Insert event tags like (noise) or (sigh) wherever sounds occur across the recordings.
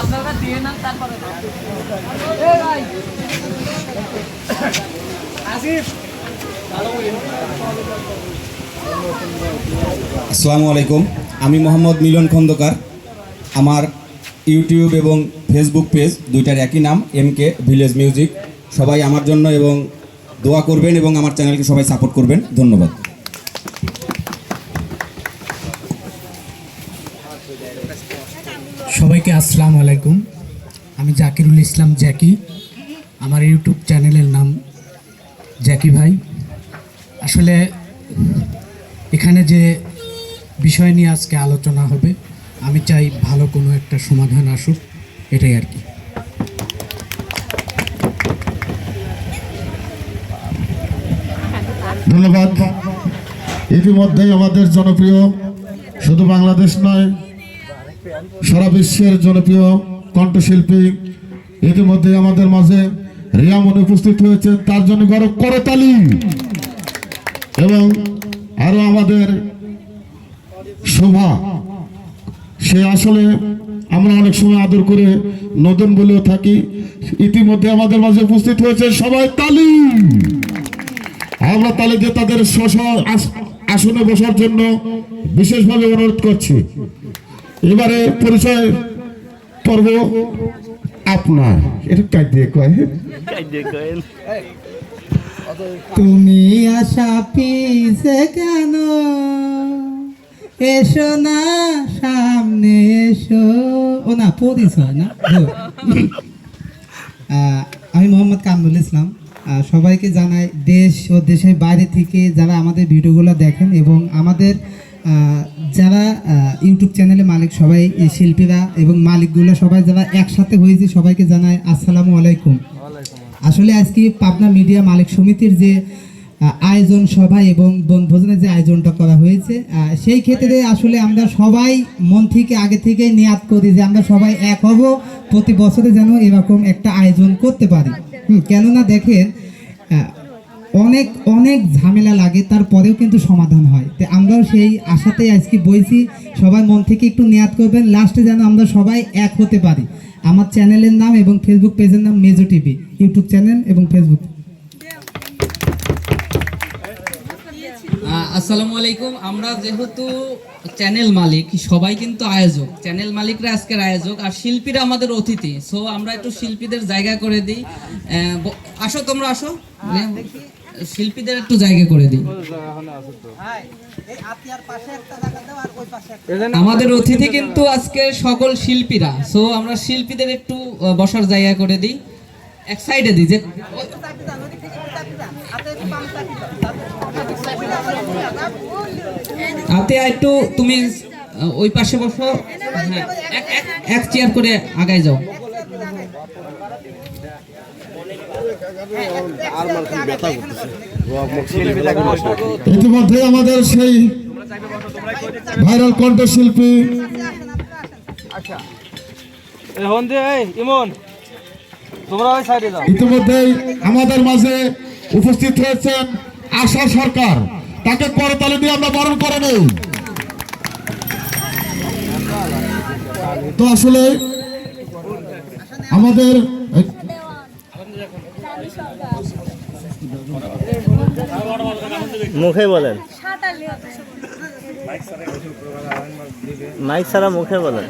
আপনারা দিয়ে নেন, তারপরে আসসালামু আলাইকুম। আমি মোহাম্মদ মিলন খন্দকার। আমার ইউটিউব এবং ফেসবুক পেজ, দুইটার একই নাম এম কে ভিলেজ মিউজিক সবাই আমার জন্য এবং দোয়া করবেন এবং আমার চ্যানেলকে সবাই সাপোর্ট করবেন। ধন্যবাদ। সবাইকে আসসালামু আলাইকুম। আমি জাকিরুল ইসলাম জ্যাকি। আমার ইউটিউব চ্যানেলের নাম জ্যাকি ভাই। আসলে এখানে যে বিষয় নিয়ে আজকে আলোচনা হবে, আমি চাই ভালো কোনো একটা সমাধান আসুক, এটাই আর কি। ধন্যবাদ। ইতিমধ্যেই আমাদের জনপ্রিয় শুধু বাংলাদেশ নয় সারা বিশ্বের জনপ্রিয় কণ্ঠশিল্পী ইতিমধ্যে আমাদের মাঝে রিয়ামন উপস্থিত হয়েছে তার জন্য গৌরব করতালি। এবং আরও আমাদের শোভা সে আসলে আমরা অনেক সময় আদর করে নতুন বলেও থাকি। ইতিমধ্যে আমাদের মাঝে উপস্থিত হয়েছে সবাই তালি। আমরা তাহলে যে তাদের আসনে বসার জন্য বিশেষভাবে অনুরোধ করছি। এবারে পরিচয় পর্ব আপনার। এটা কাজ দিয়ে কয়? তুমি আশা পিছে কেন? এসো না সামনে এসো। ও না পরিচয় না। আমি মোহাম্মদ কামরুল ইসলাম। সবাইকে জানাই দেশ ও দেশের বাইরে থেকে যারা আমাদের ভিডিওগুলো দেখেন এবং আমাদের যারা ইউটিউব চ্যানেলে মালিক সবাই শিল্পীরা এবং মালিকগুলো সবাই যারা একসাথে হয়েছে সবাইকে জানায় আসসালামু আলাইকুম। আসলে আজকে পাবনা মিডিয়া মালিক সমিতির যে আয়োজন সভা এবং বনভোজনের যে আয়োজনটা করা হয়েছে সেই ক্ষেত্রে আসলে আমরা সবাই মন থেকে আগে থেকে নিয়াত করি যে আমরা সবাই এক হব প্রতি বছরে যেন এরকম একটা আয়োজন করতে পারি। কেননা দেখেন অনেক অনেক ঝামেলা লাগে তারপরেও কিন্তু সমাধান হয়। তো আমরাও সেই আশাতেই আজকে বইছি সবাই মন থেকে একটু নিয়াত করবেন লাস্টে যেন আমরা সবাই এক হতে পারি। আমার চ্যানেলের নাম এবং ফেসবুক পেজের নাম মেজো টিভি ইউটিউব চ্যানেল এবং ফেসবুক আসসালামু আলাইকুম আমরা যেহেতু চ্যানেল মালিক সবাই কিন্তু আয়োজক। চ্যানেল মালিকরা আজকের আয়োজক আর শিল্পীরা আমাদের অতিথি। সো আমরা একটু শিল্পীদের জায়গা করে দিই। আহ, আসো তোমরা আসো। শিল্পীদের একটু জায়গা করে দিই। আমাদের অতিথি কিন্তু আজকে সকল শিল্পীরা। সো আমরা শিল্পীদের একটু বসার জায়গা করে দিই। এক সাইডে দিই, যে হাতে একটু তুমি ওই পাশে বসো। হ্যাঁ এক চেয়ার করে আগায় যাও। ইতিমধ্যে আমাদের সেই ভাইরাল কণ্ঠশিল্পী ইতিমধ্যেই আমাদের মাঝে উপস্থিত হয়েছেন আশা সরকার। তাকে করতালি দিয়ে আমরা বরণ করে নেই। তো আসলে আমাদের মুখে বলেন। মাইক ছাড়া মুখে বলেন।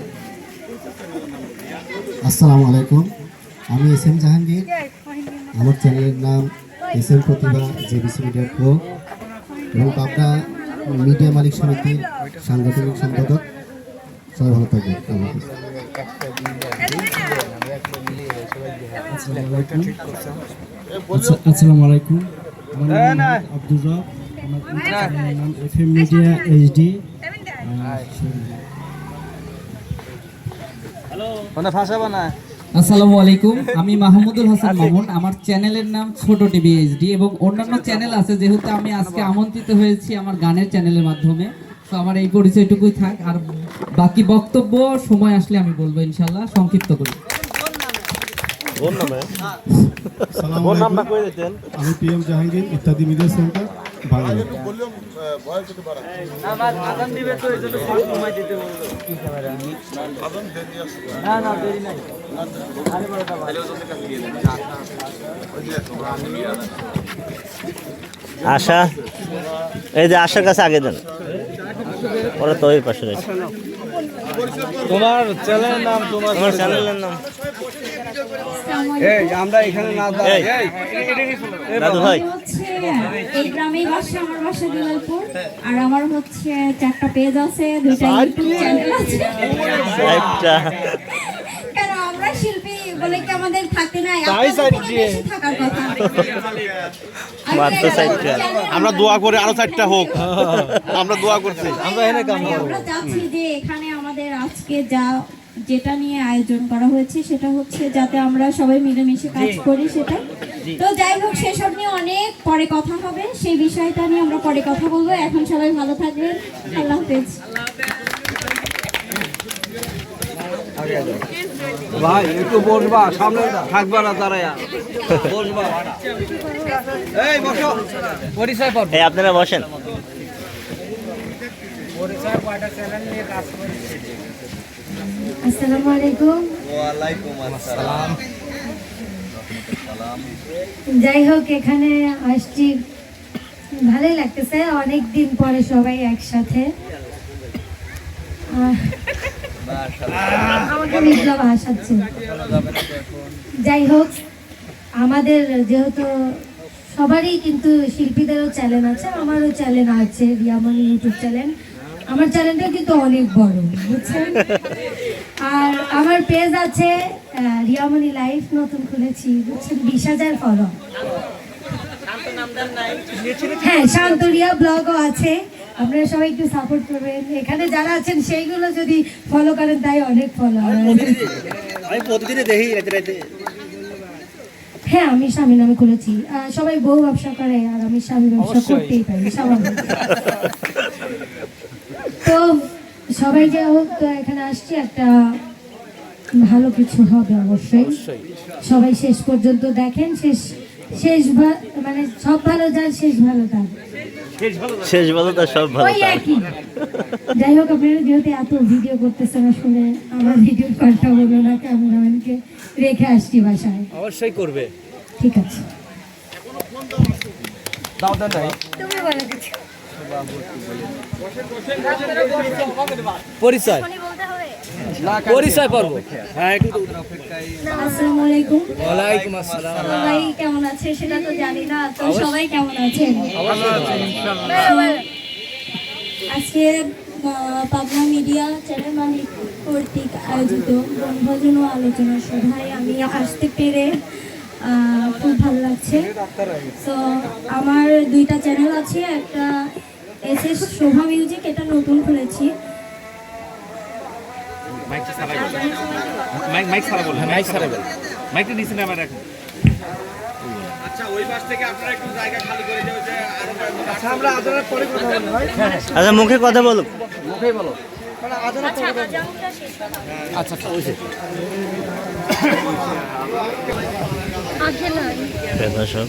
আসসালামু আলাইকুম। আমি এস এম জাহাঙ্গীর। আমার চ্যানেলের নাম S M Protibha, JBC media pro. এবং পাবনা মিডিয়া মালিক সমিতির সাংগঠনিক সম্পাদক। সবাই ভালো থাকবেন। আসসালামু আলাইকুম। রব। নাম এফ এম মিডিয়া এইচডি আসসালামু আলাইকুম। আমি মাহমুদুল হাসান মামুন। আমার চ্যানেলের নাম ছোট টিভি এইচডি এবং অন্যান্য চ্যানেল আছে, যেহেতু আমি আজকে আমন্ত্রিত হয়েছি আমার গানের চ্যানেলের মাধ্যমে। তো আমার এই পরিচয়টুকুই থাক। আর বাকি বক্তব্য, সময় আসলে আমি বলব ইনশাল্লাহ। সংক্ষিপ্ত করি ওর নামে আসসালামু ওর আলাইকুম নামটা কই দিতেন আমি পি এম জাহাঙ্গীর ইত্যাদি মিডিয়া সেন্টার বাংলা। আশা এই যে আশার কাছে আগে দেন। ওরা তো ওই পাশে রয়েছে। তোমার চ্যানেলের নাম তোমার তোমার চ্যানেলের নাম? এই আমরা এখানে না দাঁড়াই। দাদু ভাই। এই গ্রামেই বাসা আমার বাসা দিলালপুর। আর আমার হচ্ছে চারটা পেজ আছে দুইটা ইউটিউব চ্যানেল আছে। একটা আমরা শিল্পী বলে কি আমাদের থাকতে নাই তাই আপনাদের side থেকে দিয়ে। বেশি থাকার কথা। আমরা দোয়া করে আরও চারটা হোক। আমরা দোয়া করছি। আমরা এখানে কাম আমরা চাচ্ছি যে এখানে আমাদের আজকে যা যেটা নিয়ে আয়োজন করা হয়েছে সেটা হচ্ছে যাতে আমরা সবাই মিলেমিশে কাজ করি সেটা। তো যাই হোক সেসব নিয়ে অনেক পরে কথা হবে। সেই বিষয়টা নিয়ে আমরা পরে কথা বলব। এখন সবাই ভালো থাকবেন। আল্লাহ হাফেজ। ভাই একটু বসবা। সামনে থাকবা না দাঁড়ায়া। বসবা। এই বসো। পরিচয় পর এই আপনারা বসেন। আসসালামু আলাইকুম। যাই হোক এখানে আসছি। ভালোই লাগতেছে অনেক দিন পরে সবাই একসাথে। আহ, আমাকে বিপ্লব হাসাচ্ছে যাই হোক আমাদের যেহেতু সবারই কিন্তু শিল্পীদেরও চ্যানেল আছে আমারও চ্যানেল আছে রিয়ামনি ইউটিউব চ্যানেল আমার চ্যানেলটা কিন্তু অনেক বড় বুঝছেন? আর আমার পেজ আছে আহ, রিয়ামনি লাইফ নতুন খুলেছি বুঝছেন? বিশ হাজার ফলো হ্যাঁ শান্তরিয়া ব্লগও আছে আপনারা সবাই একটু সাপোর্ট করবেন। এখানে যারা আছেন সেইগুলো যদি ফলো করেন তাই অনেক ফলো আমি প্রতিদিনই দেখি হ্যাঁ আমি স্বামী নামে খুলেছি। সবাই বউ ব্যবসা করে আর আমি স্বামী ব্যবসা করতেই পারি স্বাভাবিক। (laughs) তো সবাই যা হোক এখানে আসছি একটা ভালো কিছু হবে অবশ্যই। সবাই শেষ পর্যন্ত দেখেন শেষ শেষ মানে সব ভালো যার শেষ ভালো তার। শেষ বলো তো সব ভালো যাই হোক আপনারা যেহেতু এত ভিডিও করতেছেন আসলে আমার ভিডিও কথা বলো না ক্যামেরাম্যানকে রেখে আসছি বাসায়। অবশ্যই করবে। ঠিক আছে। দাও নাই তুমি বলো কিছু। পরিচয়। পরিচয় পর্ব। হ্যাঁ আসসালামু আলাইকুম ওয়ালাইকুম আসসালাম। সবাই কেমন আছে সেটা তো জানি না তো সবাই কেমন আছেন? আজকে পাবনা মিডিয়া চ্যানেল মালিক কর্তৃক আয়োজিত বনভোজন ও আলোচনা সভায় আমি আসতে পেরে খুব ভালো লাগছে। তো আমার দুইটা চ্যানেল আছে একটা এস এস শোভা মিউজিক এটা নতুন খুলেছি। মাইক মাইক সারা বল। মাইক সারা বল। মাইকটা নিচে নামা রাখুন আমরা আদানের কথা বলব আচ্ছা মুখে কথা বলুক মুখেই বলো। প্রিয় দর্শক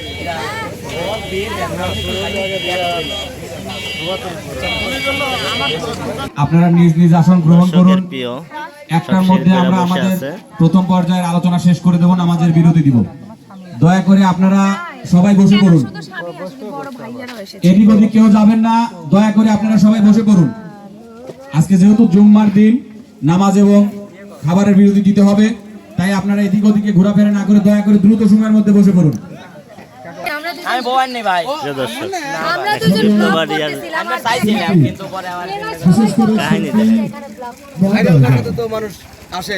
আপনারা নিজ নিজ আসন গ্রহণ করুন। একটার মধ্যে আমরা আমাদের প্রথম পর্যায়ের আলোচনা শেষ করে দেব নামাজের বিরতি দিব। দয়া করে আপনারা সবাই বসে পড়ুন। এদিক ওদিক কেউ যাবেন না দয়া করে আপনারা সবাই বসে পড়ুন। আজকে যেহেতু জুম্মার দিন নামাজ এবং খাবারের বিরতি দিতে হবে তাই আপনারা এদিক ওদিকে ঘোরাফেরা না করে দয়া করে দ্রুত সময়ের মধ্যে বসে পড়ুন। আমি ভাই। আমরা দুজন ব্লগ করতেছিলাম আমরা চাইছিলাম কিন্তু পরে আমার কাহিনী শিল্পী ভাইরাল মহোদয় দেখাতে তো মানুষ আসে।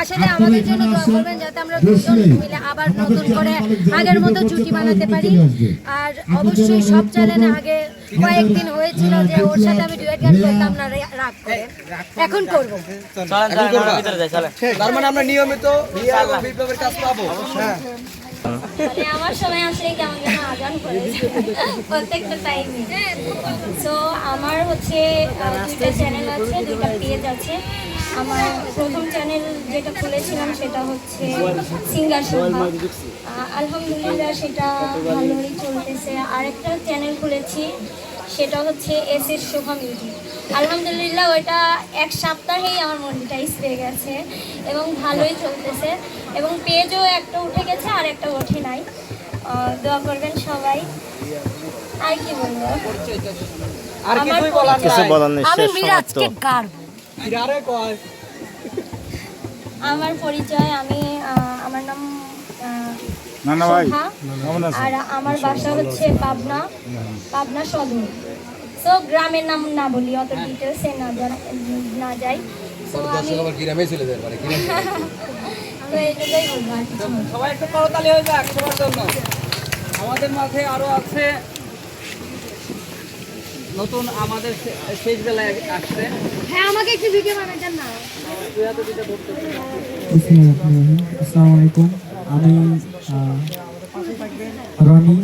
আসলে আমাদের জন্য দোয়া করবেন যাতে আমরা দুজন মিলে আবার নতুন করে আগের মতো ছুটি বানাতে পারি। আর অবশ্যই সব চ্যানেলে আগে কয়েকদিন হয়েছিল যে ওর সাথে আমি ডুয়েট গান করতাম না রাগ করে। এখন করব। চলেন চলেন আমরা ভিতরে যাই চলেন। তার মানে আমরা নিয়মিত বিপ্লবের কাজ পাবো। হ্যাঁ। মানে আমার সময় আসলে কেমন যেন আজান করে প্রত্যেকটা টাইমে সো আমার হচ্ছে দুইটা চ্যানেল আছে, দুইটা পেজ আছে। আমার প্রথম চ্যানেল যেটা খুলেছিলাম সেটা হচ্ছে সিঙ্গার শোভা আলহামদুলিল্লাহ সেটা ভালোই চলতেছে। আরেকটা চ্যানেল খুলেছি সেটা হচ্ছে এস এস শোভা মিউজিক আলহামদুলিল্লাহ ওইটা এক সপ্তাহেই আমার মনিটাইজ পেয়ে গেছে এবং ভালোই চলতেছে। এবং পেজও একটা উঠে গেছে আর একটা ওঠে নাই। দোয়া করবেন সবাই। আর কি বলব? আমার পরিচয় আমি আমার নাম আহ, শোভা। আর আমার বাসা হচ্ছে পাবনা পাবনা সদর। তো গ্রামের নাম না বলি অত ডিটেলসে না জানা- না যাই। তো আমি আবার গ্রামে চলে যায় মানে (laughs) তো বলব সবাই একটু করতালি হয়ে যাক সবার জন্য। আমাদের মাঝে আরও আছে। নতুন আমাদের শেষ বেলায় আসছে। হ্যাঁ আমাকে একটু ভিডিও বানাতেন না। আসসালামু আলাইকুম। আমি রনি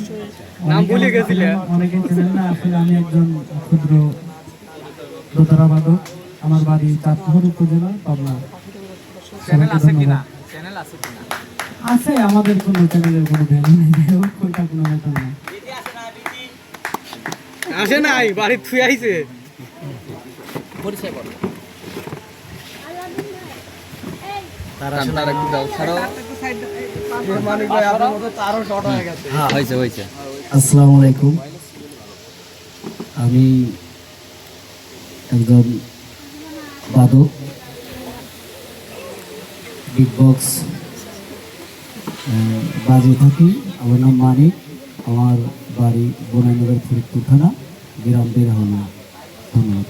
নাম ভুলে গেছিলে। অনেকে চেনেন না আসলে আমি একজন ক্ষুদ্র দোতারা বাদক আমার বাড়ি চাঁদপুর উপজেলা পাবনা। চ্যানেল আছে কিনা? চ্যানেল আছে কিনা? আছে আমাদের কোনো চ্যানেলের কোনো ভ্যালু নেই ওইটা কোনো ব্যাপার না আসে নাই বাড়ি থুই আইছে। পরিচয় বলো। তারা একটু দাও ছাড়াও আসসালামু আলাইকুম আমি একজন বাদক বিগ বক্স বাজে থাকি। আমার নাম মানিক। আমার বাড়ি বোনানগর ফরিদপুর থানা, গ্রাম বেরহানা। ধন্যবাদ।